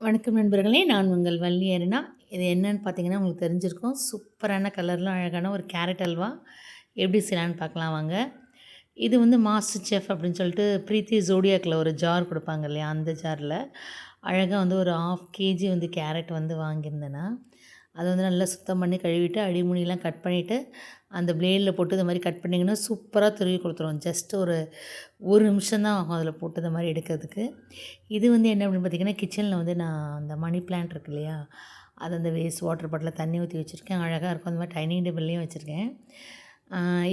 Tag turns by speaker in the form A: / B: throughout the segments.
A: வணக்கம் நண்பர்களே நான் உங்கள் வள்ளி அருணா. இது என்னன்னு பார்த்தீங்கன்னா உங்களுக்கு தெரிஞ்சிருக்கும். சூப்பரான கலரில் அழகான ஒரு கேரட் அல்வா. எப்படி செய்யலான்னு பார்க்கலாம் வாங்க. இது வந்து மாஸ்டர் செஃப் அப்படின்னு சொல்லிட்டு ப்ரீத்தி ஜோடியாக்கில் ஒரு ஜார் கொடுப்பாங்க இல்லையா அந்த ஜாரில். அழகாக வந்து ஒரு ஆஃப் கேஜி வந்து கேரட் வந்து வாங்கியிருந்தேன்னா அதை வந்து நல்லா சுத்தம் பண்ணி கழுவிட்டு அடிமுனிலாம் கட் பண்ணிவிட்டு அந்த பிளேடில் போட்டு இந்த மாதிரி கட் பண்ணிங்கன்னா சூப்பராக துருவி கொடுத்துரும். ஜஸ்ட் ஒரு ஒரு நிமிஷம் தான் ஆகும் அதில் போட்டு இந்த மாதிரி எடுக்கிறதுக்கு. இது வந்து என்ன அப்படின்னு பார்த்தீங்கன்னா கிச்சனில் வந்து நான் அந்த மணி பிளான்ட் இருக்கு இல்லையா அது அந்த வேஸ்ட் வாட்டர் பாட்டில் தண்ணி ஊற்றி வச்சுருக்கேன். அழகாக இருக்கும். அந்த மாதிரி டைனிங் டேபிள்லேயும் வச்சுருக்கேன்.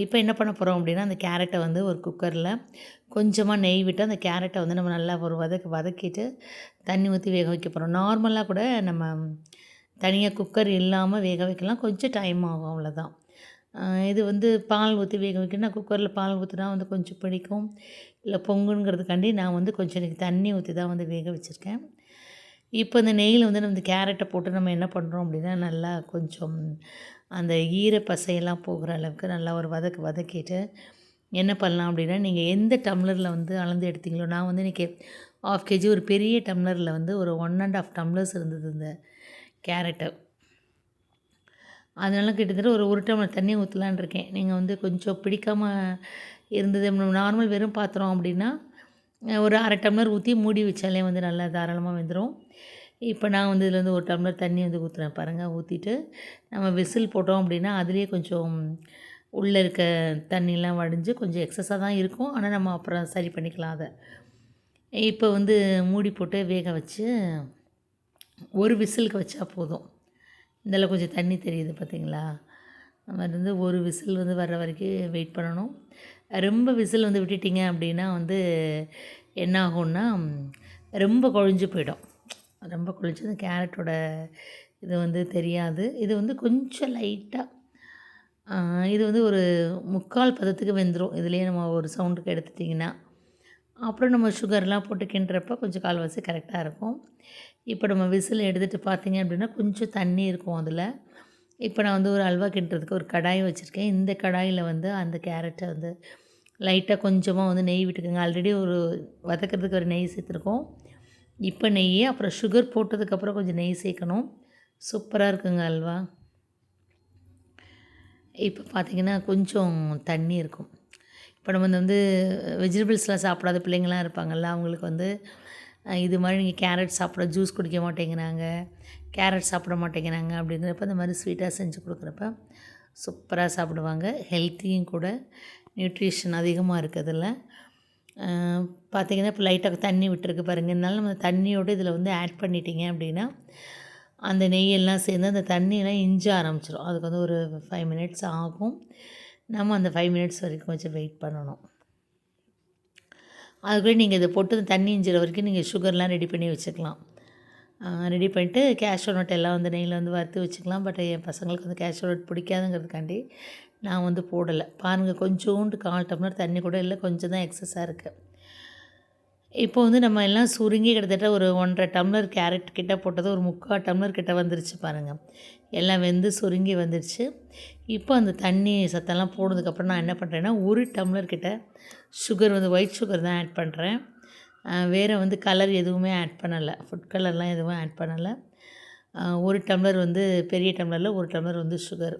A: இப்போ என்ன பண்ண போகிறோம் அப்படின்னா அந்த கேரட்டை வந்து ஒரு குக்கரில் கொஞ்சமாக நெய் விட்டு அந்த கேரட்டை வந்து நம்ம நல்லா ஒரு வதக்கி வதக்கிட்டு தண்ணி ஊற்றி வேக வைக்க போகிறோம் நார்மலாக கூட நம்ம தனியாக குக்கர் இல்லாமல் வேக வைக்கலாம். கொஞ்சம் டைம் ஆகும் அவ்வளோதான் இது வந்து பால் ஊற்றி வேக வைக்கணும்னா குக்கரில் பால் ஊற்றினா வந்து கொஞ்சம் பிடிக்கும். இல்லை பொங்குங்கிறதுக்காண்டி நான் வந்து கொஞ்சம் எனக்கு தண்ணி ஊற்றி தான் வந்து வேக வச்சுருக்கேன். இப்போ இந்த நெய்யில் வந்து நம்ம இந்த கேரட்டை போட்டு நம்ம என்ன பண்ணுறோம் அப்படின்னா நல்லா கொஞ்சம் அந்த ஈர பசையெல்லாம் போகிற அளவுக்கு நல்லா ஒரு வதக்கு வதக்கிட்டு என்ன பண்ணலாம் அப்படின்னா நீங்கள் எந்த டம்ளரில் வந்து அளந்து எடுத்தீங்களோ நான் வந்து இன்றைக்கி ஆஃப் கேஜி ஒரு பெரிய டம்ளரில் வந்து ஒரு ஒன் அண்ட் ஆஃப் டம்ளர்ஸ் இருந்தது இந்த கேரட்டு. அதனால கிட்டத்தட்ட ஒரு ஒரு டம்ளர் தண்ணி ஊற்றலான் இருக்கேன். நீங்கள் வந்து கொஞ்சம் பிடிக்காமல் இருந்தது நார்மல் வெறும் பாத்திரம் அப்படின்னா ஒரு அரை டம்ளர் ஊற்றி மூடி வச்சாலே வந்து நல்லா தாராளமாக வெந்துடும் இப்போ நான் வந்து இதில் வந்து ஒரு டம்ளர் தண்ணி வந்து ஊற்றுறேன் பாருங்கள் ஊற்றிட்டு நம்ம விசில் போட்டோம் அப்படின்னா அதுலேயே கொஞ்சம் உள்ளே இருக்க தண்ணிலாம் வடிஞ்சு கொஞ்சம் எக்ஸஸாக தான் இருக்கும். ஆனால் நம்ம அப்புறம் சரி பண்ணிக்கலாம் அதை. இப்போ வந்து மூடி போட்டு வேக வச்சு ஒரு விசிலுக்கு வச்சா போதும். இதில் கொஞ்சம் தண்ணி தெரியுது பார்த்தீங்களா நம்ம வந்து ஒரு விசில் வந்து வர்ற வரைக்கும் வெயிட் பண்ணணும். ரொம்ப விசில் வந்து விட்டுட்டிங்க அப்படின்னா வந்து என்ன ஆகும்னா ரொம்ப குழஞ்சி போயிடும். ரொம்ப குழஞ்சி அந்த கேரட்டோட இது வந்து தெரியாது. இது வந்து கொஞ்சம் லைட்டாக இது வந்து ஒரு முக்கால் பதத்துக்கு வெந்துடும் இதுலேயே நம்ம ஒரு சவுண்டுக்கு எடுத்துட்டிங்கன்னா. அப்புறம் நம்ம சுகர்லாம் போட்டு கிண்டுறப்ப கொஞ்சம் கால்வாசி கரெக்டாக இருக்கும். இப்போ நம்ம விசில் எடுத்துகிட்டு பார்த்தீங்க அப்படின்னா கொஞ்சம் தண்ணி இருக்கும் அதில். இப்போ நான் வந்து ஒரு அல்வா கிண்டுறதுக்கு ஒரு கடாய் வச்சுருக்கேன். இந்த கடாயில் வந்து அந்த கேரட்டை வந்து லைட்டாக கொஞ்சமாக வந்து நெய் விட்டுக்கோங்க. ஆல்ரெடி ஒரு வதக்கிறதுக்கு ஒரு நெய் சேர்த்துருக்கோம். இப்போ நெய் அப்புறம் சுகர் போட்டதுக்கப்புறம் கொஞ்சம் நெய் சேர்க்கணும். சூப்பராக இருக்குங்க அல்வா. இப்போ பார்த்திங்கன்னா கொஞ்சம் தண்ணி இருக்கும். இப்போ நம்ம வந்து வெஜிடபிள்ஸ்லாம் சாப்பிடாத பிள்ளைங்களாம் இருப்பாங்கள்ல அவங்களுக்கு வந்து இது மாதிரி நீங்கள் கேரட் சாப்பிட ஜூஸ் குடிக்க மாட்டேங்கிறாங்க கேரட் சாப்பிட மாட்டேங்கிறாங்க அப்படிங்கிறப்ப இந்த மாதிரி ஸ்வீட்டாக செஞ்சு கொடுக்குறப்ப சூப்பராக சாப்பிடுவாங்க. ஹெல்த்தியும் கூட நியூட்ரிஷன் அதிகமாக இருக்கிறதுல. பார்த்திங்கன்னா இப்போ லைட்டாக தண்ணி விட்டுருக்கு பாருங்கள் இருந்தாலும் நம்ம தண்ணியோடு இதில் வந்து ஆட் பண்ணிட்டீங்க அப்படின்னா அந்த நெய்யெல்லாம் சேர்ந்து அந்த தண்ணியெல்லாம் இஞ்ச ஆரம்பிச்சிடும் அதுக்கு வந்து ஒரு ஃபைவ் மினிட்ஸ் ஆகும். நம்ம அந்த ஃபைவ் மினிட்ஸ் வரைக்கும் கொஞ்சம் வெயிட் பண்ணணும். அதுக்குள்ளே நீங்கள் இதை போட்டு தண்ணி இஞ்சிற வரைக்கும் நீங்கள் சுகர்லாம் ரெடி பண்ணி வச்சுக்கலாம். ரெடி பண்ணிட்டு கேஷ்யூ நோட் எல்லாம் வந்து நெய்யில் வந்து வறுத்து வச்சுக்கலாம். பட் என் பசங்களுக்கு வந்து கேஷ்யூ நோட் பிடிக்காதுங்கிறதுக்காண்டி நான் வந்து போடலை. பாருங்கள் கொஞ்சோண்டு கால் டம்ளர் தண்ணி கூட இல்லை கொஞ்சம் தான் எக்ஸஸாக இருக்குது இப்போ வந்து நம்ம எல்லாம் சுருங்கி கிட்டத்தட்ட ஒரு ஒன்றரை டம்ளர் கேரட் கிட்ட போட்டது ஒரு முக்கால் டம்ளர் கிட்ட வந்துருச்சு பாருங்கள் எல்லாம் வெந்து சுருங்கி வந்துருச்சு. இப்போ அந்த தண்ணி சத்தெல்லாம் போனதுக்கப்புறம் நான் என்ன பண்ணுறேன்னா ஒரு டம்ளர் கிட்ட சுகர் வந்து ஒயிட் சுகர் தான் ஆட் பண்ணுறேன் வேறு வந்து கலர் எதுவுமே ஆட் பண்ணலை. ஃபுட் கலர்லாம் எதுவும் ஆட் பண்ணலை. ஒரு டம்ளர் வந்து பெரிய டம்ளரில் ஒரு டம்ளர் வந்து சுகர்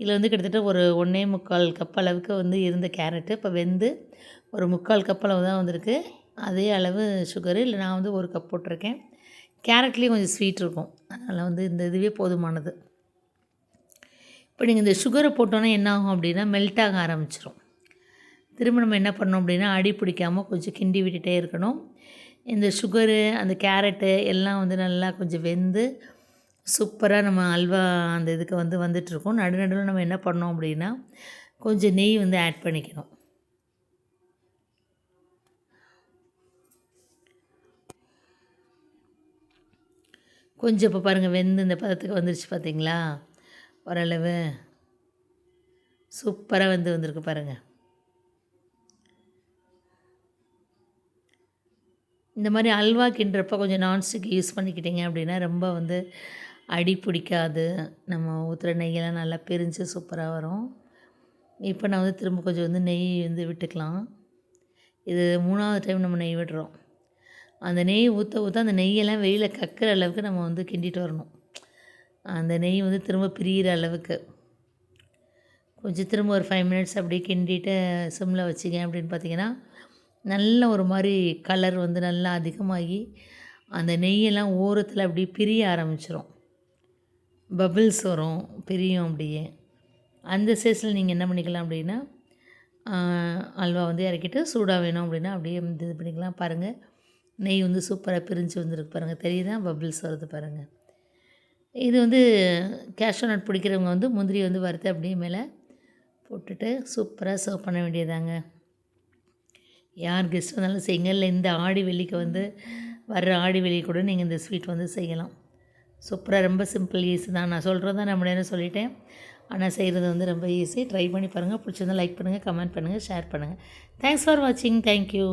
A: இதில் வந்து கிட்டத்தட்ட ஒரு ஒன்றே முக்கால் கப் அளவுக்கு வந்து இருந்த கேரட்டு. இப்போ வெந்து ஒரு முக்கால் கப் அளவு தான் வந்திருக்கு. அதே அளவு சுகரு இல்லை நான் வந்து ஒரு கப் போட்டிருக்கேன். கேரட்லேயும் கொஞ்சம் ஸ்வீட் இருக்கும். அதனால் வந்து இந்த இதுவே போதுமானது. இப்போ நீங்கள் இந்த சுகரை போட்டோன்னா என்ன ஆகும் அப்படின்னா மெல்ட் ஆக ஆரம்பிச்சிடும் திரும்ப நம்ம என்ன பண்ணோம் அப்படின்னா அடி பிடிக்காமல் கொஞ்சம் கிண்டி விட்டுகிட்டே இருக்கணும். இந்த சுகரு அந்த கேரட்டு எல்லாம் வந்து நல்லா கொஞ்சம் வெந்து சூப்பராக நம்ம அல்வா அந்த இதுக்கு வந்து வந்துட்டுருக்கோம் நடுநடுவில் நம்ம என்ன பண்ணோம் அப்படின்னா கொஞ்சம் நெய் வந்து ஆட் பண்ணிக்கணும். கொஞ்சம் இப்போ பாருங்கள் வெந்து இந்த பதத்துக்கு வந்துருச்சு பார்த்தீங்களா ஓரளவு சூப்பராக வந்து வந்திருக்கு பாருங்கள் இந்த மாதிரி அல்வா கிண்டுறப்ப கொஞ்சம் நான்ஸ்டிக் யூஸ் பண்ணிக்கிட்டிங்க அப்படின்னா ரொம்ப வந்து அடி பிடிக்காது. நம்ம ஊற்றுற நெய்யெல்லாம் நல்லா பிரிஞ்சு சூப்பராக வரும். இப்போ நான் வந்து திரும்ப கொஞ்சம் வந்து நெய் வந்து விட்டுக்கலாம். இது மூணாவது டைம் நம்ம நெய் விடுறோம். அந்த நெய் ஊற்ற ஊற்ற அந்த நெய்யெல்லாம் வெளியில் கக்கிற அளவுக்கு நம்ம வந்து கிண்டிட்டு வரணும். அந்த நெய் வந்து திரும்ப பிரியிற அளவுக்கு. கொஞ்சம் திரும்ப ஒரு ஃபைவ் மினிட்ஸ் அப்படியே கிண்டிட்டு சிம்மில் வச்சுக்கேன் அப்படின்னு பார்த்தீங்கன்னா நல்ல ஒரு மாதிரி கலர் வந்து நல்லா அதிகமாகி அந்த நெய்யெல்லாம் ஓரத்தில் அப்படியே பிரிய ஆரம்பிச்சிரும். பபிள்ஸ் வரும் பிரியும் அப்படியே. அந்த சைஸில் நீங்கள் என்ன பண்ணிக்கலாம் அப்படின்னா அல்வா வந்து இறக்கிட்டு சூடாக வேணும் அப்படின்னா அப்படியே வந்து இது பண்ணிக்கலாம். பாருங்கள் நெய் வந்து சூப்பராக பிரிஞ்சு வந்துருக்கு பாருங்கள் தெரியுதா? பபிள்ஸ் வருது பாருங்கள் இது வந்து கேஷ்யூ நட் பிடிக்கிறவங்க வந்து முந்திரி வந்து வறுத்து அப்படியே மேலே போட்டுட்டு சூப்பராக சர்வ் பண்ண வேண்டியதாங்க. யார் கெஸ்ட் வந்தாலும் செய்யுங்க. இல்லை இந்த ஆடி வெள்ளிக்கு வந்து வர்ற ஆடி வெள்ளி கூட நீங்கள் இந்த ஸ்வீட் வந்து செய்யலாம். சூப்பராக ரொம்ப சிம்பிள் ஈஸி தான். நான் சொல்கிறது தான் நம்ம நேரம் சொல்லிட்டேன். ஆனால் செய்கிறது வந்து ரொம்ப ஈஸி ட்ரை பண்ணி பாருங்கள் பிடிச்சிருந்தால் லைக் பண்ணுங்கள் கமெண்ட் பண்ணுங்கள் ஷேர் பண்ணுங்கள் தேங்க்ஸ் ஃபார் வாட்சிங் தேங்க்யூ